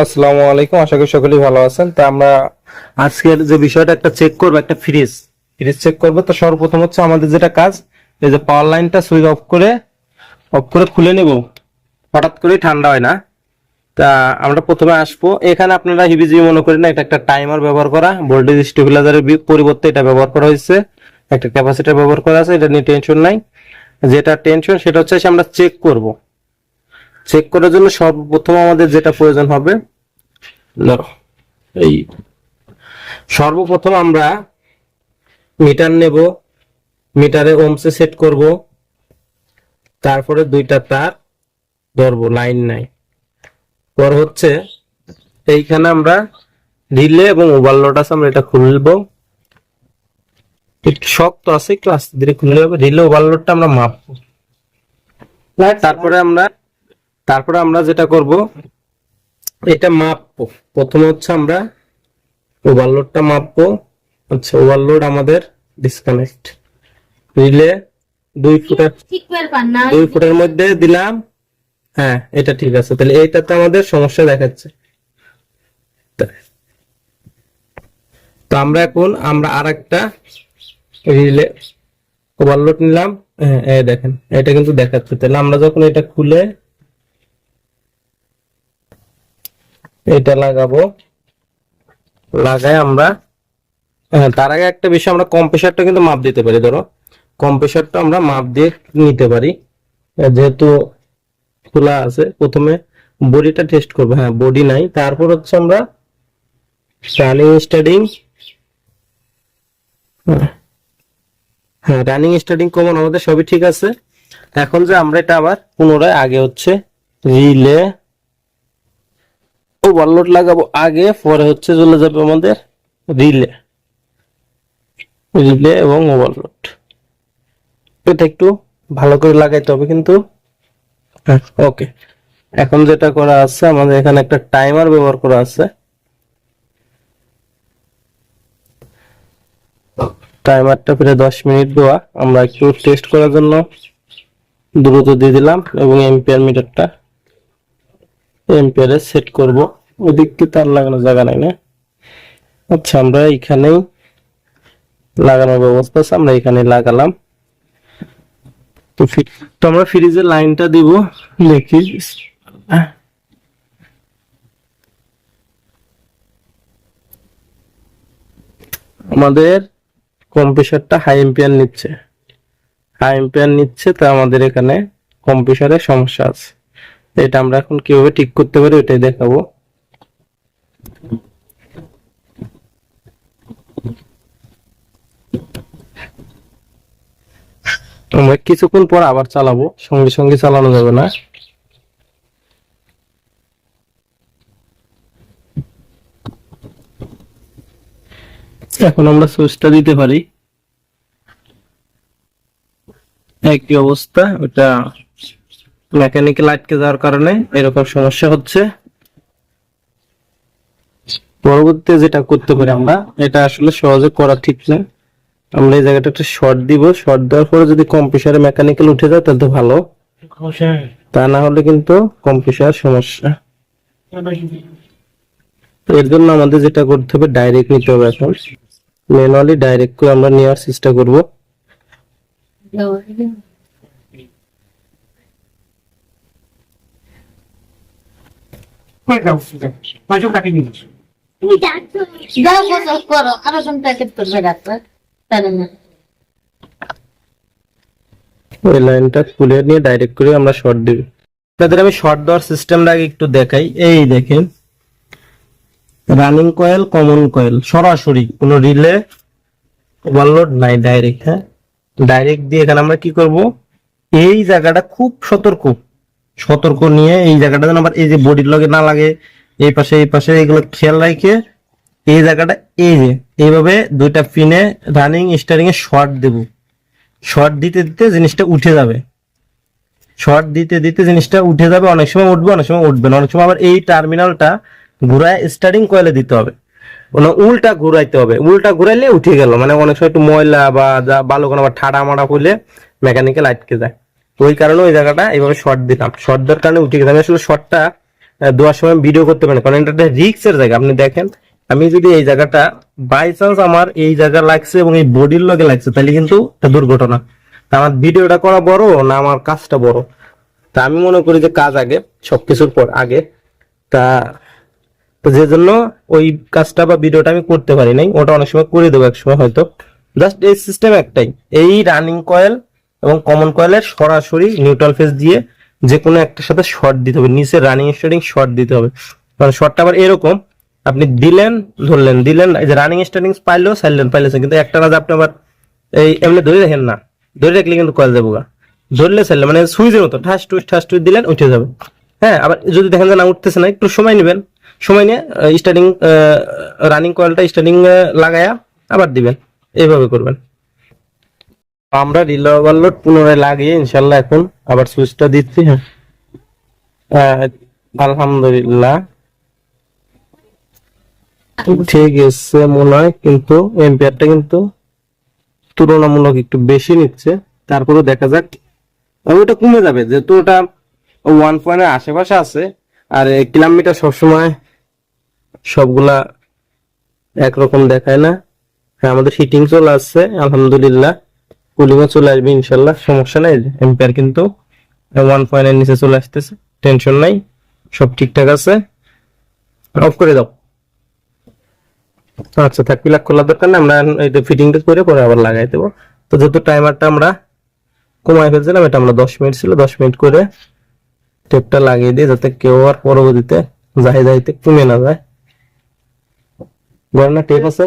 আসসালামু আলাইকুম, আশা করি সকলেই ভালো আছেন। তা আমরা আজকের যে বিষয়টা, একটা চেক করব, একটা ফ্রিজ ফ্রিজ চেক করব। তো সর্বপ্রথম হচ্ছে আমাদের যেটা কাজ, এই যে পাওয়ার লাইনটা সুইচ অফ করে অফ করে খুলে নেব। হঠাৎ করেই ঠান্ডা হয় না। তা আমরা প্রথমে আসব। এখানে আপনারা হিবিজি মনে করেন না, এটা একটা টাইমার ব্যবহার করা ভোল্টেজ স্টেবিলাইজারের পরিবর্তে এটা ব্যবহার করা হয়েছে। একটা ক্যাপাসিটার ব্যবহার করা আছে, এটা নিয়ে টেনশন নাই। যেটা টেনশন সেটা হচ্ছে আমরা চেক করব। চেক করার জন্য সর্বপ্রথম আমাদের যেটা প্রয়োজন হবে এই, সর্বপ্রথম আমরা মিটার নেব, মিটারে ওমসে সেট করব, তারপরে দুইটা তার ধরবো, লাইন নাই। পর হচ্ছে এইখানে আমরা রিলে এবং ওভারলোড আছে, আমরা এটা খুলবো একটু শক্ত আছে একটু আস্তে ধীরে খুলে যাবে রিলে ওভারলোডটা আমরা মাপবো। তারপরে আমরা তারপরে আমরা যেটা করব এটা মাপবো। প্রথমে হচ্ছে আমরা ওভারলোডটা মাপবো। আচ্ছা ওভারলোড আমাদের ডিসকানেক্ট রিলে দুই ফুটের দুই ফুটের মধ্যে দিলাম। হ্যাঁ এটা ঠিক আছে। তাহলে এইটাতে আমাদের সমস্যা দেখাচ্ছে। তো আমরা এখন আমরা আর একটা রিলে ওভারলোড নিলাম। হ্যাঁ দেখেন এটা কিন্তু দেখাচ্ছে। তাহলে আমরা যখন এটা খুলে এটা লাগাবো। লাগায় আমরা। হ্যাঁ তার আগে একটা বিষয় আমরা কম্প্রেসারটা কিন্তু মাপ দিতে পারি ধরো। কম্প্রেসারটা আমরা মাপ দিয়ে নিতে পারি। যেহেতু খোলা আছে প্রথমে বডিটা টেস্ট করব। হ্যাঁ বডি নাই। তারপর হচ্ছে আমরা রানিং স্টার্টিং হ্যাঁ রানিং স্টার্টিং কমন আমাদের সবই ঠিক আছে। এখন যে আমরা এটা আবার পুনরায় আগে হচ্ছে রিলে ওভারলোড লাগাবো আগে পরে হচ্ছে চলে যাবে আমাদের রিলে রিলে এবং ওভারলোড এটা একটু ভালো করে লাগাইতে হবে কিন্তু। ওকে এখন যেটা করা আছে আমাদের এখানে একটা টাইমার ব্যবহার করা আছে। টাইমারটা প্রায় দশ মিনিট দেওয়া। আমরা একটু টেস্ট করার জন্য দ্রুত দিয়ে দিলাম এবং এম্পিয়ার মিটারটা এম্পিয়ারে সেট করব। ওদিককে তার লাগানোর জায়গা নাই না। আচ্ছা আমরা এখানেই লাগানোর ব্যবস্থা আছে, আমরা এখানে লাগালাম। তো তো আমরা ফ্রিজের লাইনটা দিব, দেখি। আমাদের কম্প্রেসারটা হাই এম্পিয়ার নিচ্ছে। হাই এম্পিয়ার নিচ্ছে, তা আমাদের এখানে কম্প্রেসারের সমস্যা আছে। এটা আমরা এখন কীভাবে ঠিক করতে পারি ওটাই দেখাবো। আমরা কিছুক্ষণ পর আবার চালাবো, সঙ্গে সঙ্গে চালানো যাবে না। এখন আমরা সুইচটা দিতে পারি। একই অবস্থা, ওটা মেকানিক্যাল আটকে যাওয়ার কারণে এরকম সমস্যা হচ্ছে। পরবর্তীতে যেটা করতে পারি আমরা, এটা আসলে সহজে করা ঠিক না। আমরা এই জায়গাটা একটা শর্ট দিব। শর্ট দেওয়ার পরে যদি কম্প্রেসারে মেকানিক্যাল উঠে যায়, তাহলে ভালো। তা না হলে কিন্তু কম্প্রেসার সমস্যা। এর জন্য আমাদের যেটা করতে হবে ডাইরেক্ট নিতে হবে এখন। ম্যানুয়ালি ডাইরেক্ট করে আমরা নেওয়ার চেষ্টা করব। দাও করো আরও জন প্যাকেট করবে ডাক্তার তাহলে না ওই লাইনটা খুলে নিয়ে ডাইরেক্ট করে আমরা শর্ট দিব আপনাদের আমি শর্ট দেওয়ার সিস্টেমটা আগে একটু দেখাই। এই দেখেন রানিং কয়েল কমন কয়েল সরাসরি কোনো রিলে ওভারলোড নাই ডাইরেক্ট হ্যাঁ? ডাইরেক্ট দিয়ে এখানে আমরা কি করব? এই জায়গাটা খুব সতর্ক। সতর্ক নিয়ে এই জায়গাটা যেন আবার এই যে বডির লগে না লাগে, এই পাশে এই পাশে এগুলো খেয়াল রাখে এই জায়গাটা এই যে, এইভাবে দুইটা পিনে রানিং স্টারিং এ শর্ট দেবো। শর্ট দিতে দিতে জিনিসটা উঠে যাবে। শর্ট দিতে দিতে জিনিসটা উঠে যাবে, অনেক সময় উঠবে, অনেক সময় উঠবে না। অনেক সময় আবার এই টার্মিনালটা ঘুরায় স্টার্টিং কয়েলে দিতে হবে। মানে উল্টা ঘুরাইতে হবে। উল্টা ঘুরাইলে উঠে গেল। মানে অনেক সময় একটু ময়লা বা যা বালু কোনো ঠাডা মাডা করলে মেকানিক্যাল আটকে যায়। তো ওই কারণে ওই জায়গাটা এইভাবে শর্ট দিলাম। শর্ট দেওয়ার কারণে উঠে গেছে। আমি আসলে শর্টটা দেওয়ার সময় ভিডিও করতে পারেন কারণ এটা একটা রিক্সের জায়গা। আপনি দেখেন, আমি যদি এই জায়গাটা বাই চান্স আমার এই জায়গা লাগছে এবং এই বডির লগে লাগছে, তাহলে কিন্তু এটা দুর্ঘটনা। আমার ভিডিওটা করা বড় না আমার কাজটা বড়? তা আমি মনে করি যে কাজ আগে, সবকিছুর পর আগে। তা, তো যে জন্য ওই কাজটা বা ভিডিওটা আমি করতে পারি নাই। ওটা অনেক সময় করে দেবো এক সময় হয়তো। জাস্ট এই সিস্টেম একটাই। এই রানিং কয়েল এবং কমন কয়েলের সরাসরি নিউট্রাল ফেস দিয়ে যে কোনো একটার সাথে শর্ট দিতে হবে। নিচে রানিং স্টার্টিং শর্ট দিতে হবে। কারণ শর্টটা আবার এরকম, আপনি দিলেন, ধরলেন, দিলেন, এই যে রানিং স্টার্টিং পাইলেও সাইলেন পাইলেছেন কিন্তু একটা কাজ আপনি আবার এই এমনি ধরে রাখেন না। ধরে রাখলে কিন্তু কয়েল যাব গা। ধরলে সাইলেন মানে সুইচের মতো ঠাস টুস ঠাস টুস দিলেন, উঠে যাবে। হ্যাঁ আবার যদি দেখেন যে না উঠতেছে না, একটু সময় নেবেন। সময় নিয়ে স্টার্টিং রানিং কয়েলটা স্টার্টিং লাগায়া আবার দিবেন। এইভাবে করবেন। আমরা রিল ওভারলোড পুনরায় লাগিয়ে ইনশাল্লাহ এখন আবার সুইচটা দিচ্ছি হ্যাঁ। আলহামদুলিল্লাহ। ঠিক আছে, মনে হয় কিন্তু এম্পিয়ারটা কিন্তু তুলনামূলক একটু বেশি নিচ্ছে। তারপরে দেখা যাক। ওটা কমে যাবে, যেহেতু ওটা ওয়ান পয়েন্টের আশেপাশে আছে। আর কিলোমিটার সবসময় সবগুলা একরকম দেখায় না। হ্যাঁ আমাদের হিটিং চলে আসছে, আলহামদুলিল্লাহ। কুলিংও চলে আসবে ইনশাল্লাহ, সমস্যা নাই। এম্পিয়ার কিন্তু ওয়ান পয়েন্টের নিচে চলে আসতেছে টেনশন নাই, সব ঠিকঠাক আছে। অফ করে দাও। আচ্ছা থাক পিলাক খোলার দরকার না আমরা এটা ফিটিংটা করে পরে আবার লাগাই দেবো। তো যেহেতু টাইমারটা আমরা কমাই ফেলছিলাম, এটা আমরা দশ মিনিট ছিল, দশ মিনিট করে টেপটা লাগিয়ে দিই, যাতে কেউ আর পরবর্তীতে যাই যাইতে কমে না যায়। গড় না টেপ আছে